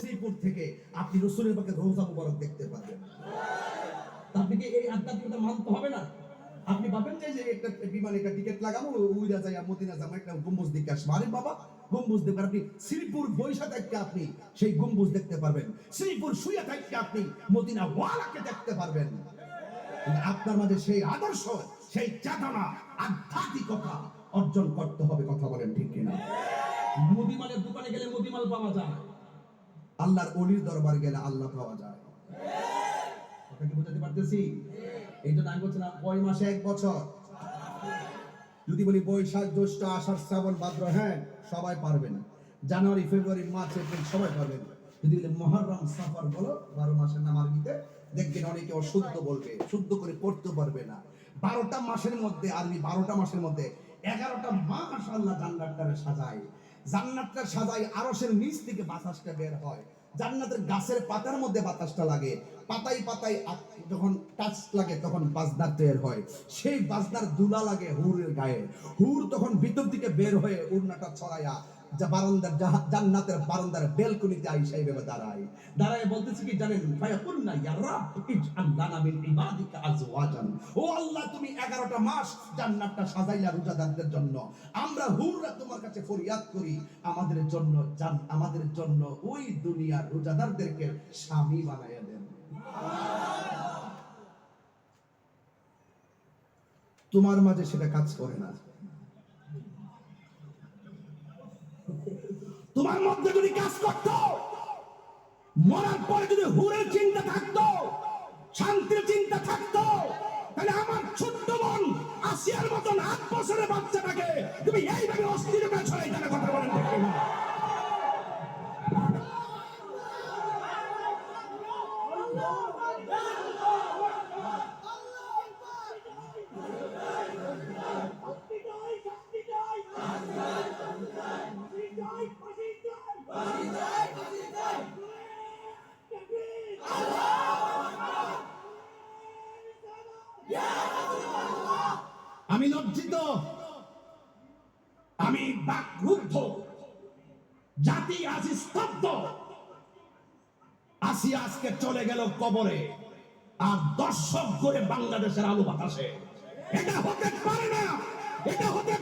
শ্রীপুর থেকে আপনি রসুলের পাকে রোজা মুবারক দেখতে পাবেন তা আপনি কি এই আধ্যাত্মিকতা মানতে হবে না? আপনি ভাবেন যে যে একটা বিমানে একটা টিকিট লাগাবো, উইরা যাই মদিনা যাব একটা গম্বুজ দেখে আসব। বাবা, গম্বুজ দেখবেন আপনি শ্রীপুর বৈশা থাকতে আপনি, সেই গম্বুজ দেখতে পারবেন। শ্রীপুর শুয়ে থাকতে আপনি মদিনা ওয়ালাকে দেখতে পারবেন। আপনার মাঝে সেই আদর্শ, সেই চেতনা, আধ্যাত্মিকতা অর্জন করতে হবে, কথা বলেন ঠিক কিনা? মুদিমালের দোকানে গেলে মুদিমাল পাওয়া যায়। আল্লাহর অলির দরবার গেলে আল্লাহ পাওয়া যায়। কথা কি বোঝাতে পারতেছি? এই জন্য আমি বলছিলাম, কয় মাসে এক বছর? যদি বলি বৈশাখ জ্যৈষ্ঠ, আষাঢ়, শ্রাবণ, ভাদ্র হ্যাঁ সবাই জানুয়ারি, ফেব্রুয়ারি, মার্চ, এপ্রিল, সবাই যদি বলি সাফার বলো, বারো মাসের নাম আরবিতে, দেখবেন অনেকে অশুদ্ধ বলবে, শুদ্ধ করে পড়তে পারবে না। বারোটা মাসের মধ্যে, আরবি বারোটা মাসের মধ্যে, এগারোটা মাস আল্লাহ জান্নাতটারে সাজায়। জান্নাতটা সাজাই আরসের নিচ থেকে বাতাসটা বের হয়। জান্নাতের গাছের পাতার মধ্যে বাতাসটা লাগে। পাতায় পাতায় যখন টাচ লাগে, তখন বাজদার তৈর হয়। সেই বাজদার দুলা লাগে হুরের গায়ে। হুর তখন ভিতর থেকে বের হয়ে উড়নাটা ছড়াইয়া বারান্দার জান্নাতের বারান্দার আইসা দাঁড়ায়। দাঁড়ায় কি জানেন? ফায়াকুল্না ইয়া রাব মিন ইবাদিকা আজওয়াজান। ও আল্লাহ, তুমি 11টা মাস জান্নাতটা সাজাইলা রোজাদারদের জন্য। আমরা হুররা তোমার কাছে ফরিয়াদ করি। আমাদের জন্য জান আমাদের জন্য ওই দুনিয়ার রোজাদারদেরকে স্বামী বানাইয়া দেন। তোমার মাঝে সেটা কাজ করে না। তোমার মধ্যে যদি কাজ করত, মরার পরে যদি হুরের চিন্তা থাকতো, শান্তির চিন্তা থাকতো, তাহলে আমার ছোট্ট বোন আসিয়ার মতন আট বছরের বাচ্চাটাকে তুমি এইভাবে আমি লজ্জিত। আমি বাকরুদ্ধ। জাতি আজ স্তব্ধ। আসি আজকে চলে গেল কবরে। আর দর্শক করে বাংলাদেশের আলো বাতাসে। এটা হতে পারে না। এটা হতে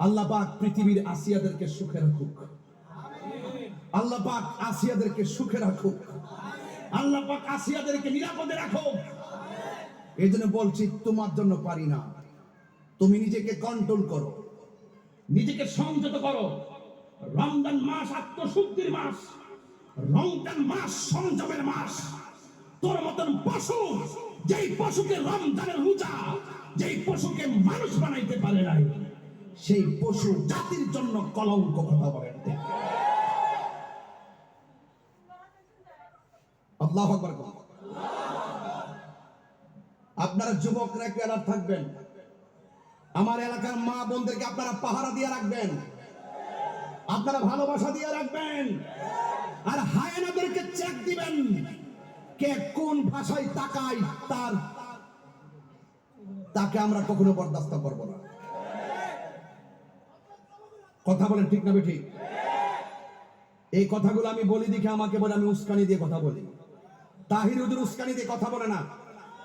আল্লাহ পাক পৃথিবীর আসিয়াদেরকে সুখে রাখুক। আল্লাহ পাক আসিয়াদেরকে সুখে রাখুক। আল্লাহ পাক আসিয়াদেরকে নিরাপদে রাখুক। এই জন্য বলছি, তোমার জন্য পারি না। তুমি নিজেকে কন্ট্রোল করো। নিজেকে সংযত করো। রমজান মাস আত্মশুদ্ধির মাস। রমজান মাস সংযমের মাস। তোর মতন পশু, যেই পশুকে রমজানের রোজা, যেই পশুকে মানুষ বানাইতে পারে নাই সেই পশু জাতির জন্য কলঙ্ক কথা বলেন। আপনারা যুবকরা একটু থাকবেন। আমার এলাকার মা বোনদেরকে আপনারা পাহারা দিয়ে রাখবেন। আপনারা ভালোবাসা দিয়ে রাখবেন। আর হায়নাদেরকে চেক দিবেন। কে কোন ভাষায় তাকায়, তার তাকে আমরা কখনো বরদাস্ত করব না। কথা বলেন ঠিক না ঠিক এই কথাগুলো আমি বলি দেখে আমাকে বলে আমি উস্কানি দিয়ে কথা বলি। তাহির উস্কানি দিয়ে কথা বলে না।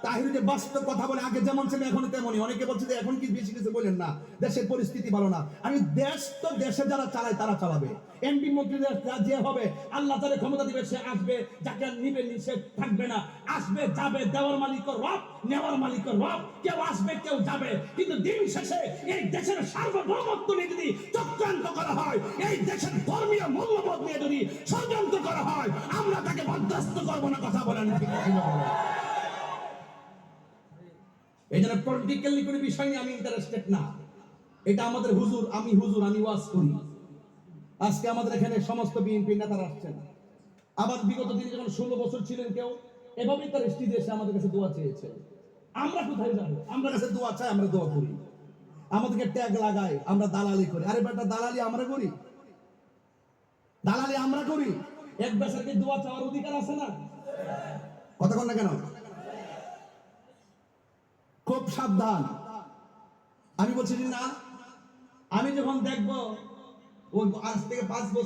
তাহির বাস্তব কথা বলে, আগে যেমন ছিল, এখন তেমনই। অনেকে বলছে যে, এখন কি বেশি কিছু বলেন না? দেশের পরিস্থিতি ভালো না। আমি দেশ তো দেশে যারা চালায়, তারা চালাবে। এমপি মন্ত্রীদের যে হবে, আল্লাহ তাদের ক্ষমতা দিবে, সে আসবে। যাকে নিবে সে থাকবে না। আসবে, যাবে, দেওয়ার মালিক রব, নেওয়ার মালিক রব। কেউ আসবে, কেউ যাবে। কিন্তু দিন শেষে এই দেশের সার্বভৌমত্ব নিয়ে যদি চক্রান্ত করা হয়, এই দেশের ধর্মীয় মূল্যবোধ নিয়ে যদি ষড়যন্ত্র করা হয়, আমরা তাকে বরদাস্ত করব না, কথা বলেন ঠিক আছে? এই জন্য পলিটিক্যালি কোনো বিষয় নিয়ে আমি ইন্টারেস্টেড না। এটা আমাদের হুজুর, আমি হুজুর, আমি ওয়াজ করি। আজকে আমাদের এখানে সমস্ত বিএনপি নেতারা আসছেন। আবার বিগত দিনে যখন ষোলো বছর ছিলেন কেউ, এভাবেই তার স্ত্রী আমাদের কাছে দোয়া চেয়েছে আমরা কোথায় যাব? আমরা কাছে দোয়া চাই, আমরা দোয়া করি। আমাদেরকে ট্যাগ লাগাই আমরা দালালি করি। আরে বেটা, দালালি আমরা করি? দালালি আমরা করি? এক বেসারকে দোয়া চাওয়ার অধিকার আছে না? কথা কন না কেন? সাবধান। আমি বলছি না আমি যখন দেখব ও আজ থেকে পাঁচ বছর